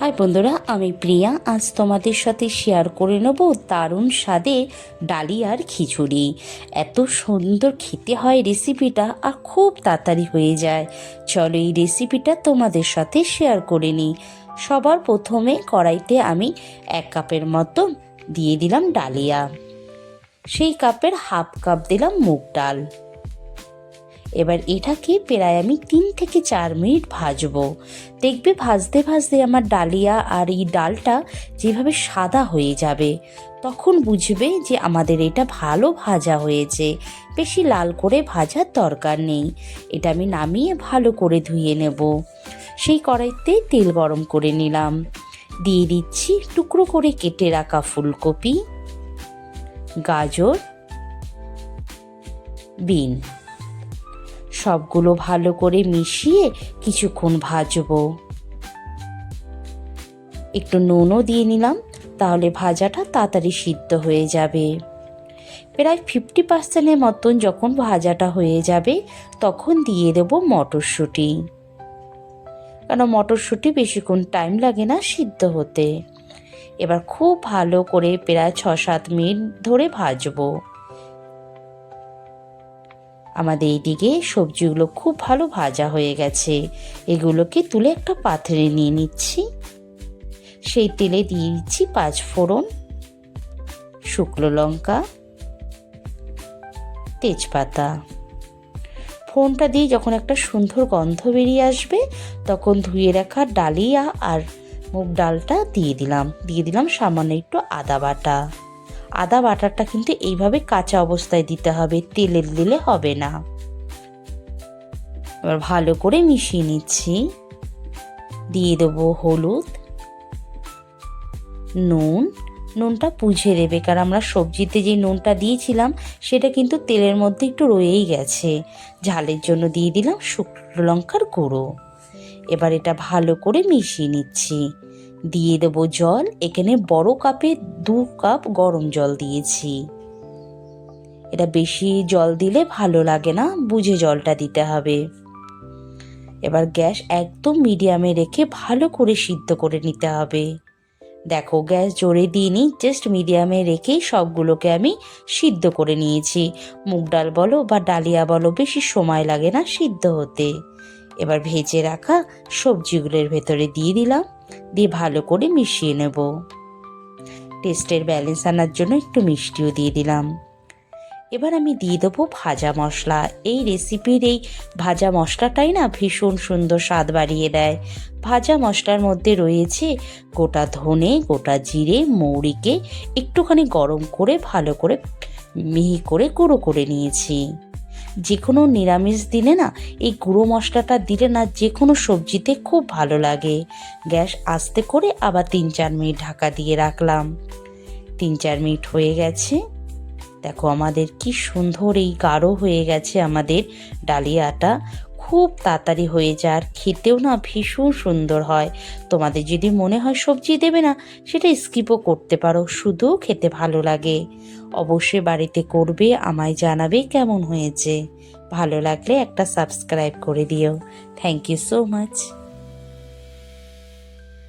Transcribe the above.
High বন্ধুরা, আমি প্রিয়া। আজ তোমাদের সাথে শেয়ার করে নেব দারুণ স্বাদে ডালিয়ার খিচুড়ি। এত সুন্দর খেতে হয় রেসিপিটা আর খুব তাড়াতাড়ি হয়ে যায়। চলো এই রেসিপিটা তোমাদের সাথে শেয়ার করে নিই। সবার প্রথমে কড়াইতে আমি এক কাপের মতো দিয়ে দিলাম ডালিয়া। সেই কাপের হাফ কাপ দিলাম মুগ ডাল। এবার এটাকে প্রায় আমি তিন থেকে চার মিনিট ভাজবো। দেখবে ভাজতে ভাজতে আমার ডালিয়া আর এই ডালটা যেভাবে সাদা হয়ে যাবে, তখন বুঝবে যে আমাদের এটা ভালো ভাজা হয়েছে। বেশি লাল করে ভাজার দরকার নেই, এটা আমি নামিয়ে ভালো করে ধুয়ে নেব। সেই কড়াইতে তেল গরম করে নিলাম। দিয়ে দিচ্ছি টুকরো করে কেটে রাখা ফুলকপি, গাজর, বিন। সবগুলো ভালো করে মিশিয়ে কিছুক্ষণ ভাজবো। একটু নুনও দিয়ে নিলাম, তাহলে ভাজাটা তাড়াতাড়ি সিদ্ধ হয়ে যাবে। প্রায় ফিফটি পার্সেন্টের মতন যখন ভাজাটা হয়ে যাবে, তখন দিয়ে দেব মটরশুঁটি। কেন মটরশুঁটি বেশিক্ষণ টাইম লাগে না সিদ্ধ হতে। এবার খুব ভালো করে প্রায় ছ সাত মিনিট ধরে ভাজবো। আমাদের এইদিকে সবজিগুলো খুব ভালো ভাজা হয়ে গেছে। এগুলোকে তুলে একটা পাত্রে নিয়ে নিচ্ছি। সেই তেলে দিয়ে দিচ্ছি পাঁচ ফোড়ন, শুকনো লঙ্কা, তেজপাতা। ফোড়নটা দিয়ে যখন একটা সুন্দর গন্ধ বেরিয়ে আসবে, তখন ধুয়ে রাখা ডালিয়া আর মুগ ডালটা দিয়ে দিলাম। দিয়ে দিলাম সামান্য একটু আদা বাটা। আদা বাটারটা কিন্তু এইভাবে কাঁচা অবস্থায় দিতে হবে, তেলে দিলে হবে না। এবার ভালো করে মিশিয়ে নিচ্ছি। দিয়ে দেবো হলুদ, নুন। নুনটা পুঝে দেবে, কারণ আমরা সবজিতে যে নুনটা দিয়েছিলাম, সেটা কিন্তু তেলের মধ্যে একটু রয়েই গেছে। ঝালের জন্য দিয়ে দিলাম শুকনো লঙ্কার গুঁড়ো। এবার এটা ভালো করে মিশিয়ে নিচ্ছি। দিয়ে দেবো জল। এখানে বড় কাপে দু কাপ গরম জল দিয়েছি। এটা বেশি জল দিলে ভালো লাগে না, বুঝে জলটা দিতে হবে। এবার গ্যাস একদম মিডিয়ামে রেখে ভালো করে সিদ্ধ করে নিতে হবে। দেখো, গ্যাস জোরে দিইনি জাস্ট মিডিয়ামে রেখেই সবগুলোকে আমি সিদ্ধ করে নিয়েছি। মুগ ডাল বলো বা ডালিয়া বলো, বেশি সময় লাগে না সিদ্ধ হতে। এবার ভেজে রাখা সবজিগুলোর ভেতরে দিয়ে দিলাম। দিয়ে ভালো করে মিশিয়ে নেব। টেস্টের ব্যালেন্স আনার জন্য একটু মিষ্টিও দিয়ে দিলাম। এবার আমি দিয়ে দেবো ভাজা মশলা। এই রেসিপির এই ভাজা মশলাটাই না ভীষণ সুন্দর স্বাদ বাড়িয়ে দেয়। ভাজা মশলার মধ্যে রয়েছে গোটা ধনে, গোটা জিরে, মৌরিকে একটুখানি গরম করে ভালো করে মিহি করে গুঁড়ো করে নিয়েছি। যে কোনো নিরামিষ দিলে না, এই গুঁড়ো মশলাটা দিলে না যে কোনো সবজিতে খুব ভালো লাগে। গ্যাস আস্তে করে আবার তিন চার মিনিট ঢাকা দিয়ে রাখলাম। তিন চার মিনিট হয়ে গেছে। দেখো আমাদের কি সুন্দর এই গাঢ় হয়ে গেছে আমাদের ডালিয়াটা। খুব তাড়াতাড়ি হয়ে যায়, আর খেতেও না ভীষণ সুন্দর হয়। তোমাদের যদি মনে হয় সবজি দেবে না, সেটা স্কিপও করতে পারো, শুধু খেতে ভালো লাগে। অবশ্যই বাড়িতে করবে, আমায় জানাবে কেমন হয়েছে। ভালো লাগলে একটা সাবস্ক্রাইব করে দিও। Thank you so much